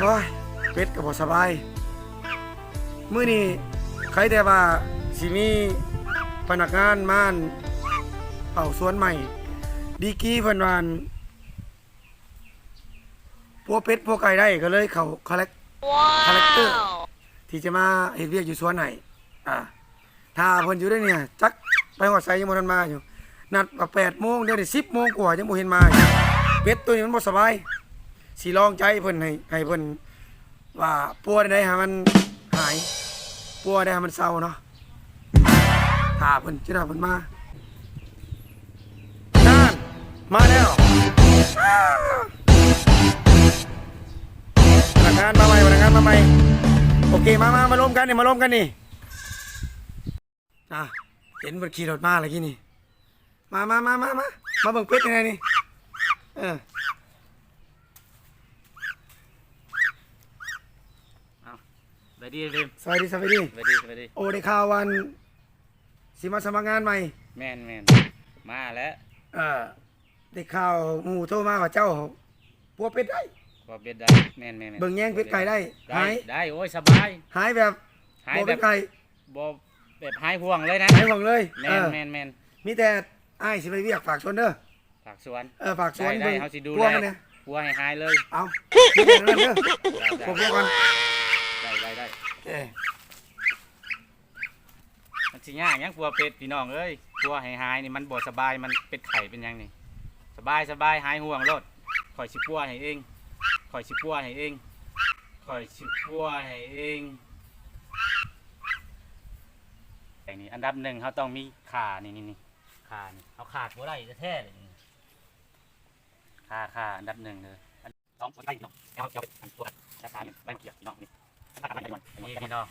โอ้ยเป็ดก็บ่สบายมื้อนี้ใครแต่ว่าสิมีพนักงานม่านเป่าสวนใหม่ ดีกรีเพิ่นว่าอั่นพวกเป็ดพวกไก่ได้ก็เลยเขาคาแรคคาแรคเตอร์ที่จะมาเฮ็ดเวียกอยู่สวนไหนอ่าถ้าเพิ่นอยู่ได้เนี่ย จักไปฮอดไสยังบ่ทันมาอยู่ นัดว่า8โมงเดี๋ยวนี้10โมงกว่ายังบ่เห็นมาอยู่เป็ดตัวนี้มันบ่สบาย สิลองใจเพิ่นให้ให้เพิ่นว่าปัวได้ให้มันหายปัวได้ให้มันเศร้าเนาะถ้าเพิ่นจะได้เพิ่นมานั่นมาแล้วอ้าวพนักงานมาใหม่พนักงานมาใหม่โอเคมามามาร่วมกันนี่มาร่วมกันนี่อะเห็นบนขี่รถมาอะไรกี้นี่มามามามามามาเบิ่งเป็ดยังไงนี่เออ ไปดีพิมสวัสดีสวัสดีไปดีไปดีโอ้ได้ข่าววันสิมาสมัครงานใหม่ แม่นแม่นมาแล้วเออได้ข่าวหมู่โทรมาว่าเจ้าปัวเป็ดได้พอเบ็ดได้แม่นแม่นแม่นเบิ่งแย่งเป็ดไก่ได้ได้หายได้โอ้ยสบาย หายแบบหายบ่แบเป็บนไก่บ่แบบหายห่วงเลยนะหายหวังเลยแม่เอนอแม่นแม่นมีแต่อ้ายสิไปเวียกฝากชนเด้อฝากสวน เออฝากสวได้นได้เบิ่งเขาสิดูปัวแล มันเนี่ยปัวให้หายเลยเอามีแต่นั้นเด้อได้พวกพวกกัน ได้ได้ได้ เอ้ย มัน สิยากหยังปัวเป็ดพี่น้องเอ้ยปัวให้หายนี่มันบ่สบายมันเป็ดไข่เป็นหยังนี่ สบายสบายหายห่วงโลดข่อยสิปัวให้เองข่อยสิปัวให้เองข่อยสิปัวให้เองอย่างนี้อันดับหนึ่งเขาต้องมีขานี่นี่นี่ขานี่เอาขาดบ่ได้แท้ๆเลยนี่ขาขาอันดับหนึ่งเลยอันสองคนได้พี่น้องเอาเอาอันตัวราคาเนี่ยบ้านเกียรติพี่น้องนี่ราคาไม่ได้วันนี่พี่น้อง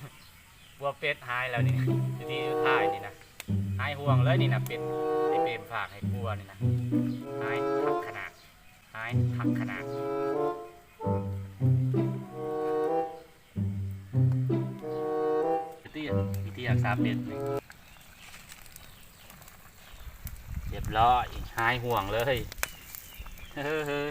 บัวเป็ดหายแล้วนี่ที่ที่ท้ายนี่นะหายห่วงเลยนี่นะเป็ดไอเปรมฝากให้บัวนี่นะหายทักขนาดหายทักขนาดวิธีวิธีรักษาเป็ดเรียบร้อยหายห่วงเลยเฮ้อเฮ้อ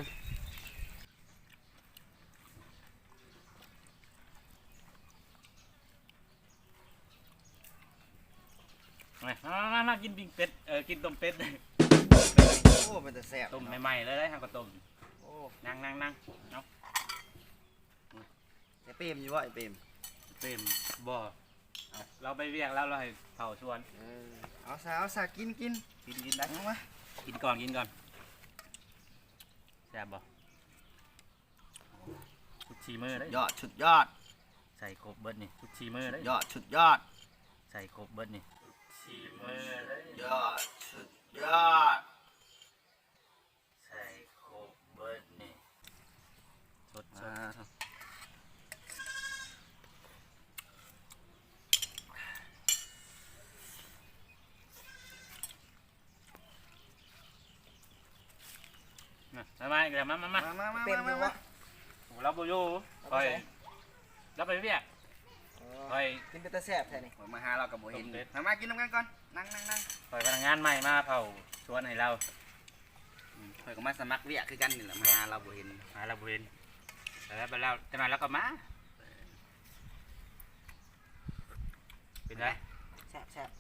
มามามามากินปิ้งเป็ด เออ กินต้มเป็ด โอ้มันจะแซ่บต้มใหม่ๆเลยได้ครับก็ต้มโอ้นั่งนั่งนั่งเนาะไอเปรมอยู่วะไอเปรมเต็มบ่เอาเราไปเวียกแล้วเราให้เผาชวน เออเอาซะเอาซะกินกินกินกินได้เอามากินก่อนกินก่อนแซ่บบ่ทุกชีมือได้ยอดชุดยอด ใส่ครบเบิดนี่ทุกชีมือได้ยอดชุดยอด ใส่ครบเบิดนี่ ชีมือได้ยอดชุดยอด ใส่ครบเบิดนี่สดสอ่าดมามามาอีกแล้วมามามามามามาเปรมอยู่วะ เราบ่อยู่คอยเราไปเวียก คอยกินเป็นตะแซ่บแท้นี่มาหาเรากับโบเห็นต้มเป็ดมามากินน้ำกันก่อน นั่งนั่งนั่งคอยพนักงานใหม่มาเผาชวนให้เราข่อยก็มาสมัครเวียคือกันนี่แหละมาหาเราโบเห็นหาเราบ่เห็นแล้วไปแล้วจะมาแล้วก็มา เป็นไงแซ่บแซ่บ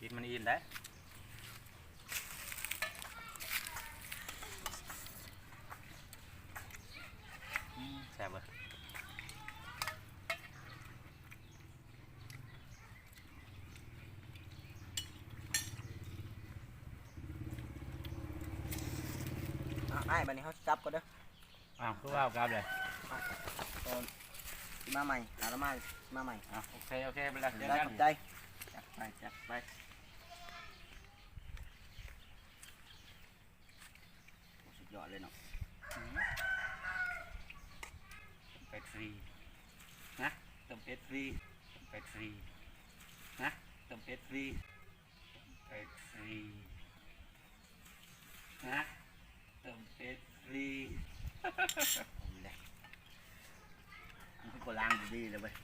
กินมันอินได้อืมแซ่บเว้ย อะ ไอ้บัดนี้เขาจับก็เด้ออ้าวคือว่าเอากลับเลยมาใหม่หาเรามามาใหม่อ้าวโอเคโอเคไปแล้วเจอได้กัน ขอบใจจัดไปจัดไปโอ้สุดยอดเลยเนาะเป็ดฟรีนะเติมเป็ดฟรีเป็ดฟรีนะเติมเป็ดฟรีเป็ดฟรีนะเติมเป็ดฟ รีเอาเลยมันก็ล้างดีๆเลยเว้ย